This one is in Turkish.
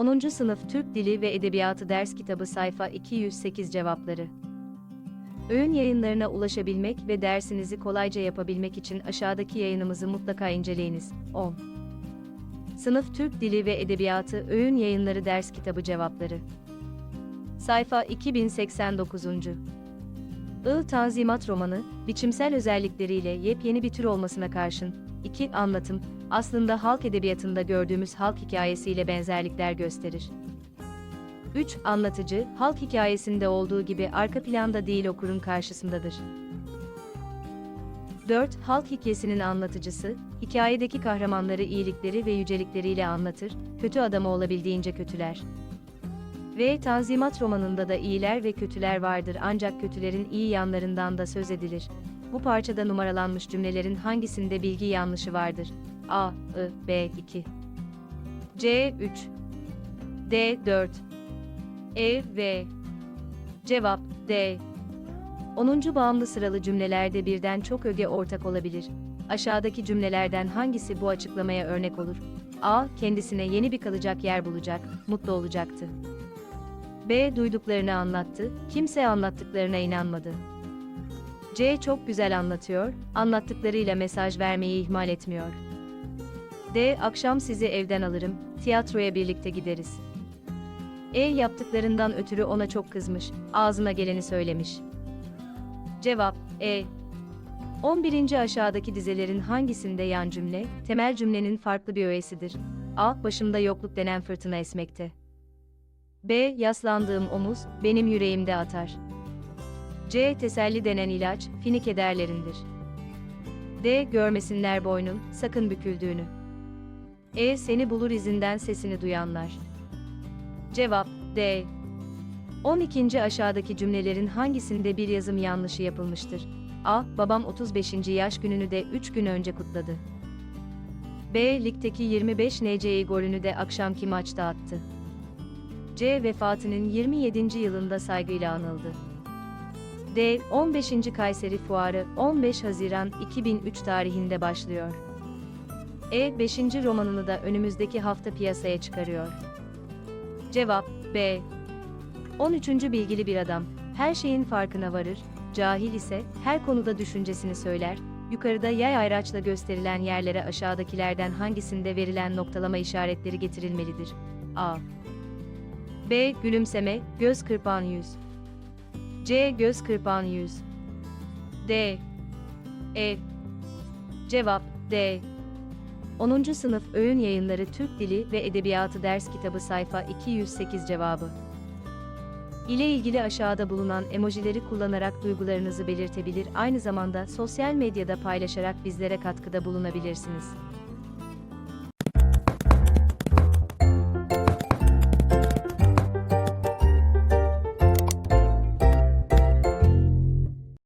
10. Sınıf Türk Dili ve Edebiyatı Ders Kitabı Sayfa 208 Cevapları Öğün yayınlarına ulaşabilmek ve dersinizi kolayca yapabilmek için aşağıdaki yayınımızı mutlaka inceleyiniz. 10. Sınıf Türk Dili ve Edebiyatı Öğün Yayınları Ders Kitabı Cevapları Sayfa 2089. I Tanzimat romanı, biçimsel özellikleriyle yepyeni bir tür olmasına karşın, 2. Anlatım, aslında halk edebiyatında gördüğümüz halk hikayesiyle benzerlikler gösterir. 3. Anlatıcı, halk hikayesinde olduğu gibi arka planda değil okurun karşısındadır. 4. Halk hikayesinin anlatıcısı, hikayedeki kahramanları iyilikleri ve yücelikleriyle anlatır, kötü adamı olabildiğince kötüler. Ve Tanzimat romanında da iyiler ve kötüler vardır ancak kötülerin iyi yanlarından da söz edilir. Bu parçada numaralanmış cümlelerin hangisinde bilgi yanlışı vardır? A, I, B 2 C 3 D 4 E V Cevap D 10. bağımlı sıralı cümlelerde birden çok öge ortak olabilir. Aşağıdaki cümlelerden hangisi bu açıklamaya örnek olur? A. Kendisine yeni bir kalacak yer bulacak, mutlu olacaktı. B. Duyduklarını anlattı, kimse anlattıklarına inanmadı. C. Çok güzel anlatıyor, anlattıklarıyla mesaj vermeyi ihmal etmiyor. D. Akşam sizi evden alırım, tiyatroya birlikte gideriz. E. Yaptıklarından ötürü ona çok kızmış, ağzına geleni söylemiş. Cevap E. 11. aşağıdaki dizelerin hangisinde yan cümle, temel cümlenin farklı bir öğesidir? A. Başımda yokluk denen fırtına esmekte. B. Yaslandığım omuz, benim yüreğimde atar. C. Teselli denen ilaç, fini kederlerindir. D. Görmesinler boynun, sakın büküldüğünü. E. Seni bulur izinden sesini duyanlar. Cevap D. 12. aşağıdaki cümlelerin hangisinde bir yazım yanlışı yapılmıştır? A. Babam 35. yaş gününü de 3 gün önce kutladı. B. Ligdeki 25 NC'yi golünü de akşamki maçta attı. C. Vefatının 27. yılında saygıyla anıldı. D. 15. Kayseri Fuarı 15 Haziran 2003 tarihinde başlıyor. E. 5. romanını da önümüzdeki hafta piyasaya çıkarıyor. Cevap B. 13. Bilgili bir adam, her şeyin farkına varır, cahil ise her konuda düşüncesini söyler, yukarıda yay ayraçla gösterilen yerlere aşağıdakilerden hangisinde verilen noktalama işaretleri getirilmelidir? A. B. Gülümseme, göz kırpan yüz. C. Göz kırpan yüz. D. E. Cevap D. 10. Sınıf Öğün Yayınları Türk Dili ve Edebiyatı Ders Kitabı sayfa 208 cevabı. ile ilgili aşağıda bulunan emojileri kullanarak duygularınızı belirtebilir, aynı zamanda sosyal medyada paylaşarak bizlere katkıda bulunabilirsiniz.